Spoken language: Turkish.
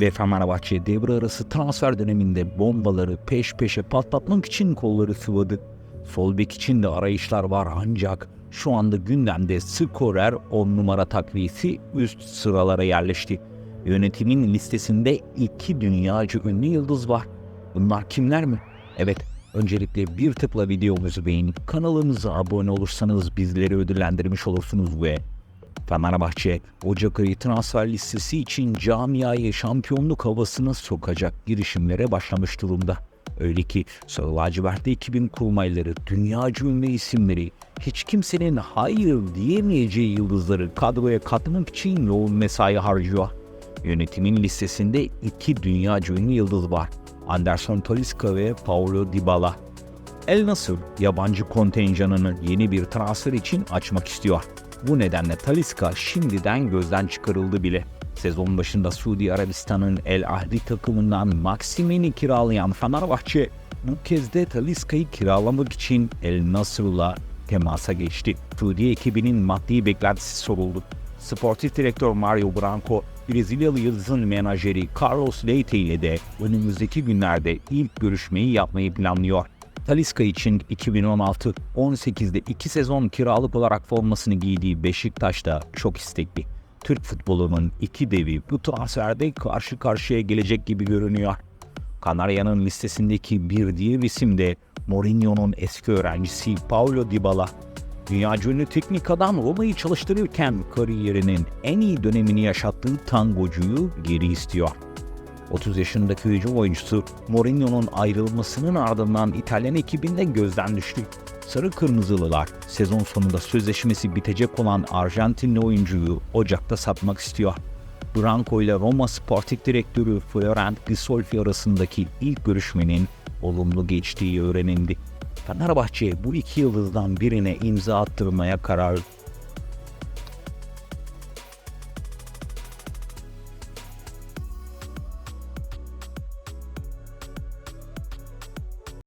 Ve Fenerbahçe devre arası transfer döneminde bombaları peş peşe patlatmak için kolları sıvadı. Sol bek için de arayışlar var ancak şu anda gündemde skorer 10 numara takviyesi üst sıralara yerleşti. Yönetimin listesinde iki dünyaca ünlü yıldız var. Bunlar kimler mi? Evet, öncelikle bir tıkla videomuzu beğenip kanalımıza abone olursanız bizleri ödüllendirmiş olursunuz ve Fenerbahçe Ocak ayı transfer listesi için camiayı şampiyonluk havasına sokacak girişimlere başlamış durumda. Öyle ki Sarı Lacivertli ekibin kurmayları, dünyaca ünlü isimleri, hiç kimsenin hayır diyemeyeceği yıldızları kadroya katmak için yoğun mesai harcıyor. Yönetimin listesinde iki dünyaca ünlü yıldız var. Anderson Talisca ve Paulo Dybala. El Nasır yabancı kontenjanını yeni bir transfer için açmak istiyor. Bu nedenle Talisca şimdiden gözden çıkarıldı bile. Sezon başında Suudi Arabistan'ın El Ahli takımından Maximin'i kiralayan Fenerbahçe bu kez de Talisca'yı kiralamak için El Nasır'la temasa geçti. Suudi ekibinin maddi beklentisi soruldu. Sportif direktör Mario Branco, Brezilyalı yıldızın menajeri Carlos Leite ile de önümüzdeki günlerde ilk görüşmeyi yapmayı planlıyor. Talisca için 2016-18'de iki sezon kiralık olarak formasını giydiği Beşiktaş'ta çok istekli. Türk futbolunun iki devi bu transferde karşı karşıya gelecek gibi görünüyor. Kanarya'nın listesindeki bir diğer isim de Mourinho'nun eski öğrencisi Paulo Dybala. Dünya ünlü teknik adam Roma'yı çalıştırırken kariyerinin en iyi dönemini yaşattığı tangocuyu geri istiyor. 30 yaşındaki hücum oyuncusu Mourinho'nun ayrılmasının ardından İtalyan ekibinde gözden düştü. Sarı Kırmızılılar sezon sonunda sözleşmesi bitecek olan Arjantinli oyuncuyu Ocak'ta satmak istiyor. Branco ile Roma Sportif Direktörü Florent Gisolfi arasındaki ilk görüşmenin olumlu geçtiği öğrenildi. Fenerbahçe bu iki yıldızdan birine imza attırmaya karar